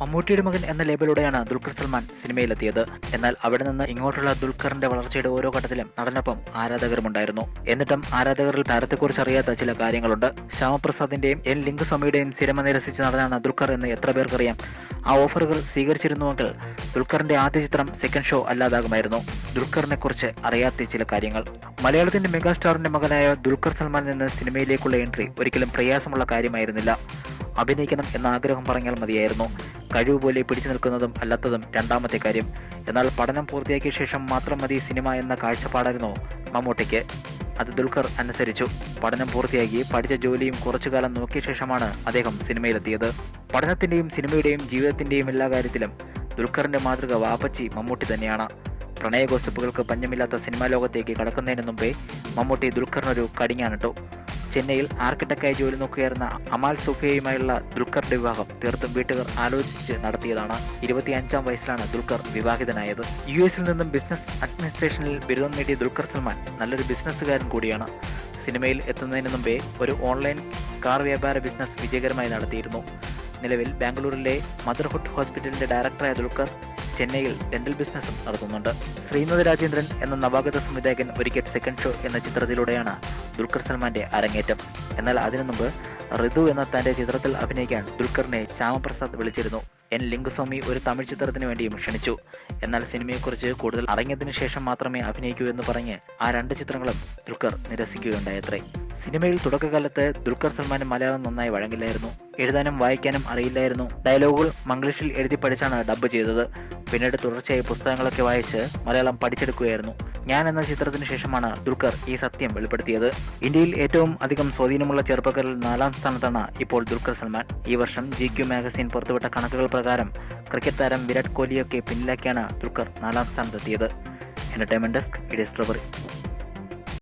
മമ്മൂട്ടിയുടെ മകൻ എന്ന ലേബലിലൂടെയാണ് ദുൽഖർ സൽമാൻ സിനിമയിലെത്തിയത്. എന്നാൽ അവിടെ നിന്ന് ഇങ്ങോട്ടുള്ള ദുൽഖറിന്റെ വളർച്ചയുടെ ഓരോ ഘട്ടത്തിലും നടനൊപ്പം ആരാധകരുമുണ്ടായിരുന്നു. എന്നിട്ടും ആരാധകരിൽ താരത്തെക്കുറിച്ച് അറിയാത്ത ചില കാര്യങ്ങളുണ്ട്. ശ്യാമപ്രസാദിന്റെയും എൻ ലിംഗസ്വാമിയുടെയും സിനിമ നിരസിച്ച നടനാണ് ദുൽഖർ എന്ന് എത്ര പേർക്കറിയാം. ആ ഓഫറുകൾ സ്വീകരിച്ചിരുന്നുവെങ്കിൽ ദുൽഖറിന്റെ ആദ്യ ചിത്രം സെക്കൻഡ് ഷോ അല്ലാതാകുമായിരുന്നു. ദുൽഖറിനെ കുറിച്ച് അറിയാത്ത ചില കാര്യങ്ങൾ. മലയാളത്തിന്റെ മെഗാസ്റ്റാറിന്റെ മകനായ ദുൽഖർ സൽമാൻ നിന്ന് സിനിമയിലേക്കുള്ള എൻട്രി ഒരിക്കലും പ്രയാസമുള്ള കാര്യമായിരുന്നില്ല. അഭിനയിക്കണം എന്ന ആഗ്രഹം പറഞ്ഞാൽ മതിയായിരുന്നു. കഴിവ് പോലെ പിടിച്ചു നിൽക്കുന്നതും അല്ലാത്തതും രണ്ടാമത്തെ കാര്യം. എന്നാൽ പഠനം പൂർത്തിയാക്കിയ ശേഷം മാത്രം മതി സിനിമ എന്ന കാഴ്ചപ്പാടായിരുന്നു മമ്മൂട്ടിക്ക്. അത് ദുൽഖർ അനുസരിച്ചു. പഠനം പൂർത്തിയാക്കി പഠിച്ച ജോലിയും കുറച്ചു കാലം നോക്കിയ ശേഷമാണ് അദ്ദേഹം സിനിമയിലെത്തിയത്. പഠനത്തിന്റെയും സിനിമയുടെയും ജീവിതത്തിന്റെയും എല്ലാ കാര്യത്തിലും ദുൽഖറിന്റെ മാതൃക വാപ്പച്ചി മമ്മൂട്ടി തന്നെയാണ്. പ്രണയ ഗോസിപ്പുകൾക്ക് പഞ്ഞമില്ലാത്ത സിനിമാ ലോകത്തേക്ക് കടക്കുന്നതിന് മുമ്പേ മമ്മൂട്ടി ദുൽഖറിനൊരു കടിഞ്ഞാണിട്ടു. ചെന്നൈയിൽ ആർക്കിടെക്റ്റായി ജോലി നോക്കുകയായിരുന്ന അമാൽ സുഖയുമായുള്ള ദുൽഖറിന്റെ വിവാഹം തീർത്തും വീട്ടുകാർ ആലോചിച്ച് നടത്തിയതാണ്. ഇരുപത്തിയഞ്ചാം വയസ്സിലാണ് ദുൽഖർ വിവാഹിതനായത്. യു എസിൽ നിന്നും ബിസിനസ് അഡ്മിനിസ്ട്രേഷനിൽ ബിരുദം നേടിയ ദുൽഖർ സൽമാൻ നല്ലൊരു ബിസിനസ്സുകാരൻ കൂടിയാണ്. സിനിമയിൽ എത്തുന്നതിന് മുമ്പേ ഒരു ഓൺലൈൻ കാർ വ്യാപാര ബിസിനസ് വിജയകരമായി നടത്തിയിരുന്നു. നിലവിൽ ബാംഗ്ലൂരിലെ മദർഹുഡ് ഹോസ്പിറ്റലിന്റെ ഡയറക്ടറായ ദുൽഖർ ചെന്നൈയിൽ ഡെന്റൽ ബിസിനസ്സും നടത്തുന്നുണ്ട്. ശ്രീനാഥ് രാജേന്ദ്രൻ എന്ന നവാഗത സംവിധായകൻ ഒരിക്കൽ സെക്കൻഡ് ഷോ എന്ന ചിത്രത്തിലൂടെയാണ് ദുൽഖർ സൽമാന്റെ അരങ്ങേറ്റം. എന്നാൽ അതിനു മുമ്പ് ഋതു എന്ന തന്റെ ചിത്രത്തിൽ അഭിനയിക്കാൻ ദുൽഖറിനെ ശ്യാമപ്രസാദ് വിളിച്ചിരുന്നു. എൻ ലിംഗസ്വാമി ഒരു തമിഴ് ചിത്രത്തിന് വേണ്ടിയും ക്ഷണിച്ചു. എന്നാൽ സിനിമയെക്കുറിച്ച് കൂടുതൽ അറിഞ്ഞതിനു ശേഷം മാത്രമേ അഭിനയിക്കൂ എന്ന് പറഞ്ഞ് ആ രണ്ട് ചിത്രങ്ങളും ദുൽഖർ നിരസിക്കുകയുണ്ടായത്രേ. സിനിമയിൽ തുടക്കകാലത്ത് ദുൽഖർ സൽമാൻ മലയാളം നന്നായി വഴങ്ങില്ലായിരുന്നു. എഴുതാനും വായിക്കാനും അറിയില്ലായിരുന്നു. ഡയലോഗുകൾ മംഗ്ലീഷിൽ എഴുതി പഠിച്ചാണ് ഡബ്ബ് ചെയ്തത്. പിന്നീട് തുടർച്ചയായി പുസ്തകങ്ങളൊക്കെ വായിച്ച് മലയാളം പഠിച്ചെടുക്കുകയായിരുന്നു. ഞാൻ എന്ന ചിത്രത്തിന് ശേഷമാണ് ദുൽഖർ ഈ സത്യം വെളിപ്പെടുത്തിയത്. ഇന്ത്യയിൽ ഏറ്റവും അധികം സ്വാധീനമുള്ള ചെറുപ്പക്കാരിൽ നാലാം സ്ഥാനത്താണ് ഇപ്പോൾ ദുൽഖർ സൽമാൻ. ഈ വർഷം ജി ക്യു മാഗസിൻ പുറത്തുവിട്ട കണക്കുകൾ പ്രകാരം ക്രിക്കറ്റ് താരം വിരാട് കോഹ്ലിയൊക്കെ പിന്നിലാക്കിയാണ് ദുൽഖർ നാലാം സ്ഥാനത്തെത്തിയത്. എന്റർടൈൻമെന്റ് ഡെസ്ക് ഇഡിയ സ്ട്രോബറി.